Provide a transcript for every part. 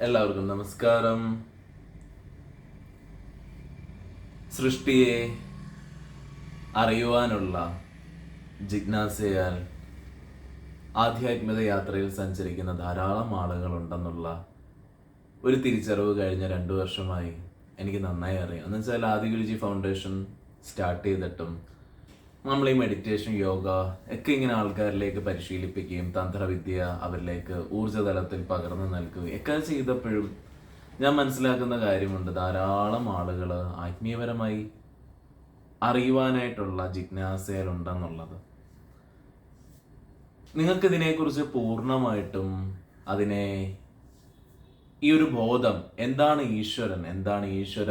എല്ലാവർക്കും നമസ്കാരം. സൃഷ്ടിയെ അറിയുവാനുള്ള ജിജ്ഞാസയാൽ ആധ്യാത്മിക യാത്രയിൽ സഞ്ചരിക്കുന്ന ധാരാളം ആളുകളുണ്ടെന്നുള്ള ഒരു തിരിച്ചറിവ് കഴിഞ്ഞ രണ്ടു വർഷമായി എനിക്ക് നന്നായി അറിയാം. എന്ന് വെച്ചാൽ ആദിഗുരുജി ഫൗണ്ടേഷൻ സ്റ്റാർട്ട് ചെയ്തിട്ടും നമ്മൾ ഈ മെഡിറ്റേഷൻ യോഗ ഒക്കെ ഇങ്ങനെ ആൾക്കാരിലേക്ക് പരിശീലിപ്പിക്കുകയും തന്ത്രവിദ്യ അവരിലേക്ക് ഊർജതലത്തിൽ പകർന്നു നൽകുകയും ഒക്കെ ചെയ്തപ്പോഴും ഞാൻ മനസ്സിലാക്കുന്ന കാര്യമുണ്ട്. ധാരാളം ആളുകൾ ആത്മീയപരമായി അറിയുവാനായിട്ടുള്ള ജിജ്ഞാസയിലുണ്ടെന്നുള്ളത്. നിങ്ങൾക്ക് ഇതിനെക്കുറിച്ച് പൂർണമായിട്ടും അതിനെ ഈ ഒരു ബോധം എന്താണ് ഈശ്വരൻ എന്താണ് ഈശ്വര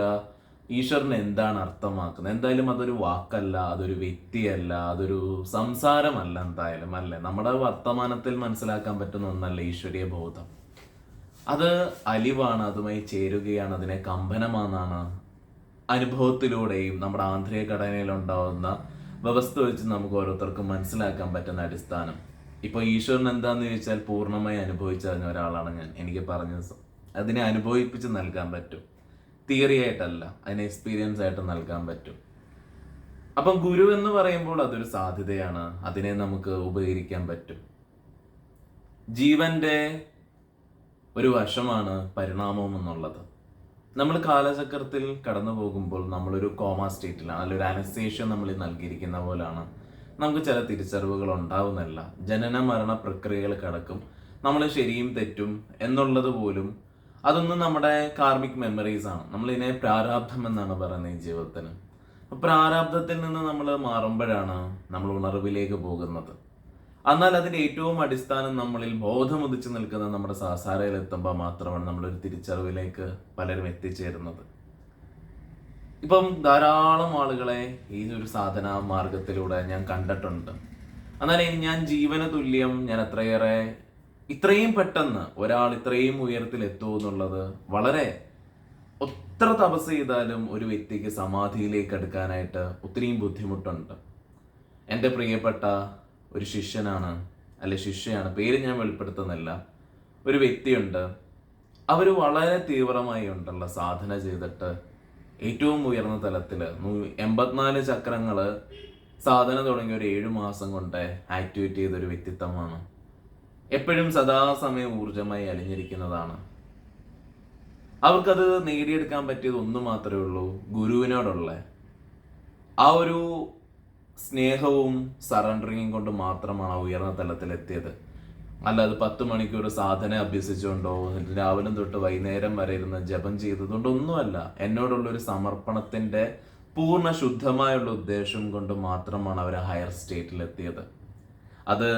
ഈശ്വരൻ എന്താണ് അർത്ഥമാക്കുന്നത്? എന്തായാലും അതൊരു വാക്കല്ല അതൊരു വ്യക്തിയല്ല അതൊരു സംസാരമല്ല എന്തായാലും അല്ലേ? നമ്മുടെ വർത്തമാനത്തിൽ മനസ്സിലാക്കാൻ പറ്റുന്ന ഒന്നല്ല ഈശ്വരീയ ബോധം. അത് അലിവാണ് അതുമായി ചേരുകയാണ് അതിനെ കമ്പനമാണെന്നാണ് അനുഭവത്തിലൂടെയും നമ്മുടെ ആന്തരിക ഘടനയിൽ ഉണ്ടാവുന്ന വ്യവസ്ഥ വെച്ച് നമുക്ക് ഓരോരുത്തർക്കും മനസ്സിലാക്കാൻ പറ്റുന്ന അടിസ്ഥാനം. ഇപ്പോൾ ഈശ്വരൻ എന്താന്ന് ചോദിച്ചാൽ പൂർണമായി അനുഭവിച്ചറിഞ്ഞ ഒരാളാണ് ഞാൻ. എനിക്ക് പറഞ്ഞത് അതിനെ അനുഭവിപ്പിച്ച് നൽകാൻ പറ്റും. തിയറി ആയിട്ടല്ല അതിനെ എക്സ്പീരിയൻസ് ആയിട്ട് നൽകാൻ പറ്റും. അപ്പം ഗുരു എന്ന് പറയുമ്പോൾ അതൊരു സാധ്യതയാണ്. അതിനെ നമുക്ക് ഉപകരിക്കാൻ പറ്റും. ജീവന്റെ ഒരു വശമാണ് പരിണാമം എന്നുള്ളത്. നമ്മൾ കാലചക്രത്തിൽ കടന്നു പോകുമ്പോൾ നമ്മളൊരു കോമ സ്റ്റേറ്റിലാണ് അല്ലെങ്കിൽ അനസ്തേഷ്യ നമ്മൾ നൽകിയിരിക്കുന്ന പോലാണ്. നമുക്ക് ചില തിരിച്ചറിവുകൾ ഉണ്ടാവുന്നില്ല ജനന മരണ പ്രക്രിയകൾ കടക്കും. നമ്മൾ ശരിയും തെറ്റും എന്നുള്ളത് പോലും അതൊന്നും നമ്മുടെ കാർമിക് മെമ്മറീസ് ആണ്. നമ്മൾ ഇതിനെ പ്രാരാബ്ധം എന്നാണ് പറയുന്നത് ഈ ജീവിതത്തിന്. പ്രാരാബ്ധത്തിൽ നിന്ന് നമ്മൾ മാറുമ്പോഴാണ് നമ്മൾ ഉണർവിലേക്ക് പോകുന്നത്. എന്നാൽ അതിന്റെ ഏറ്റവും അടിസ്ഥാനം നമ്മളിൽ ബോധമുദിച്ചു നിൽക്കുന്ന നമ്മുടെ സാസാരയിൽ എത്തുമ്പോൾ മാത്രമാണ് നമ്മളൊരു തിരിച്ചറിവിലേക്ക് പലരും എത്തിച്ചേരുന്നത്. ഇപ്പം ധാരാളം ആളുകളെ ഈ ഒരു സാധന മാർഗത്തിലൂടെ ഞാൻ കണ്ടിട്ടുണ്ട്. എന്നാൽ ഞാൻ ജീവന തുല്യം ഞാൻ അത്രയേറെ ഇത്രയും പെട്ടെന്ന് ഒരാൾ ഇത്രയും ഉയരത്തിൽ എത്തുമോ എന്നുള്ളത് വളരെ എത്ര തപസ് ചെയ്താലും ഒരു വ്യക്തിക്ക് സമാധിയിലേക്ക് എടുക്കാനായിട്ട് ഒത്തിരിയും ബുദ്ധിമുട്ടുണ്ട്. എന്റെ പ്രിയപ്പെട്ട ഒരു ശിഷ്യനാണ് അല്ലെ ശിഷ്യയാണ് പേര് ഞാൻ വെളിപ്പെടുത്തുന്നില്ല. ഒരു വ്യക്തിയുണ്ട്. അവർ വളരെ തീവ്രമായി ഉണ്ടുള്ള സാധന ചെയ്തിട്ട്. ഏറ്റവും ഉയർന്ന തലത്തിൽ എൺപത്തിനാല് ചക്രങ്ങൾ സാധന തുടങ്ങിയ ഒരു ഏഴു മാസം കൊണ്ട് ആക്ടിവേറ്റ് ചെയ്ത ഒരു വ്യക്തിത്വമാണ്. എപ്പോഴും സദാസമയം ഊർജമായി അലിഞ്ഞിരിക്കുന്നതാണ്. അവർക്കത് നേടിയെടുക്കാൻ പറ്റിയത് ഒന്നു മാത്രമേ ഉള്ളൂ ഗുരുവിനോടുള്ള. ആ ഒരു സ്നേഹവും സറണ്ടറിങ്ങും കൊണ്ട് മാത്രമാണ് ഉയർന്ന തലത്തിലെത്തിയത്. അല്ലാതെ പത്ത് മണിക്കൂർ സാധന അഭ്യസിച്ചുകൊണ്ടോ രാവിലെ തൊട്ട് വൈകുന്നേരം വരെ ഇരുന്ന് ജപം ചെയ്തതുകൊണ്ടൊന്നുമല്ല എന്നോടുള്ള ഒരു സമർപ്പണത്തിന്റെ പൂർണ ശുദ്ധമായുള്ള ഉദ്ദേശം കൊണ്ട് മാത്രമാണ് അവർ ഹയർ സ്റ്റേറ്റിലെത്തിയത് അത്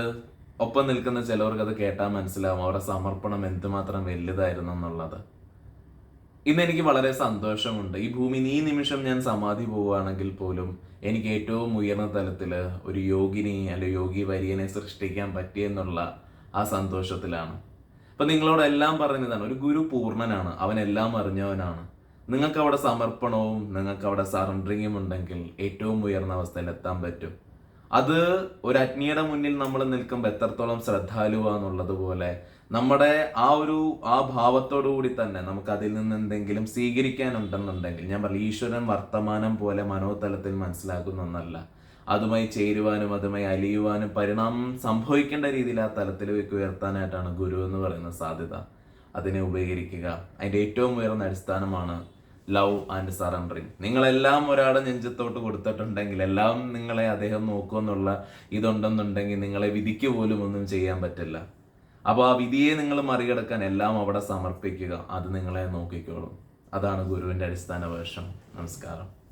ഒപ്പം നിൽക്കുന്ന ചിലവർക്ക് അത് കേട്ടാൽ മനസ്സിലാവും. അവരുടെ സമർപ്പണം എന്തുമാത്രം വലുതായിരുന്നു എന്നുള്ളത്. ഇന്ന് എനിക്ക് വളരെ സന്തോഷമുണ്ട്. ഈ ഭൂമി ഈ നിമിഷം ഞാൻ സമാധി പോവുകയാണെങ്കിൽ പോലും എനിക്ക് ഏറ്റവും ഉയർന്ന തലത്തിൽ ഒരു യോഗിനി അല്ലെ യോഗി വര്യനെ സൃഷ്ടിക്കാൻ പറ്റിയെന്നുള്ള ആ സന്തോഷത്തിലാണ്. അപ്പൊ നിങ്ങളോടെല്ലാം പറഞ്ഞതാണ്. ഒരു ഗുരു പൂർണനാണ്. അവൻ എല്ലാം അറിഞ്ഞവനാണ്. നിങ്ങൾക്ക് അവിടെ സമർപ്പണവും നിങ്ങൾക്ക് അവിടെ സറണ്ടറിങ്ങും ഉണ്ടെങ്കിൽ ഏറ്റവും ഉയർന്ന അവസ്ഥയിൽ എത്താൻ പറ്റും. അത് ഒരു അഗ്നിയുടെ മുന്നിൽ നമ്മൾ നിൽക്കുമ്പോൾ എത്രത്തോളം ശ്രദ്ധാലുവാന്നുള്ളത് പോലെ നമ്മുടെ ആ ഒരു ആ ഭാവത്തോടു കൂടി തന്നെ നമുക്ക് അതിൽ നിന്ന് എന്തെങ്കിലും സ്വീകരിക്കാനുണ്ടെന്നുണ്ടെങ്കിൽ ഞാൻ പറഞ്ഞു ഈശ്വരൻ വർത്തമാനം പോലെ മനോതലത്തിൽ മനസ്സിലാക്കുന്ന ഒന്നല്ല. അതുമായി ചേരുവാനും അതുമായി അലിയുവാനും പരിണാമം സംഭവിക്കേണ്ട രീതിയിൽ ആ തലത്തിലേക്ക് ഉയർത്താനായിട്ടാണ് ഗുരു എന്ന് പറയുന്ന സാധ്യത. അതിനെ ഉപകരിക്കുക. അതിന്റെ ഏറ്റവും ഉയർന്ന അടിസ്ഥാനമാണ് ലവ് ആൻഡ് സറണ്ടറിങ് നിങ്ങളെല്ലാം ഒരാളെ നെഞ്ചത്തോട്ട് കൊടുത്തിട്ടുണ്ടെങ്കിൽ എല്ലാം നിങ്ങളെ അദ്ദേഹം നോക്കുമെന്നുള്ള ഇതുണ്ടെന്നുണ്ടെങ്കിൽ നിങ്ങളെ വിധിക്ക് പോലും ഒന്നും ചെയ്യാൻ പറ്റില്ല. അപ്പോൾ ആ വിധിയെ നിങ്ങൾ മറികടക്കാൻ എല്ലാം അവിടെ സമർപ്പിക്കുക. അത് നിങ്ങളെ നോക്കിക്കോളും. അതാണ് ഗുരുവിന്റെ അടിസ്ഥാന വേഷം. നമസ്കാരം.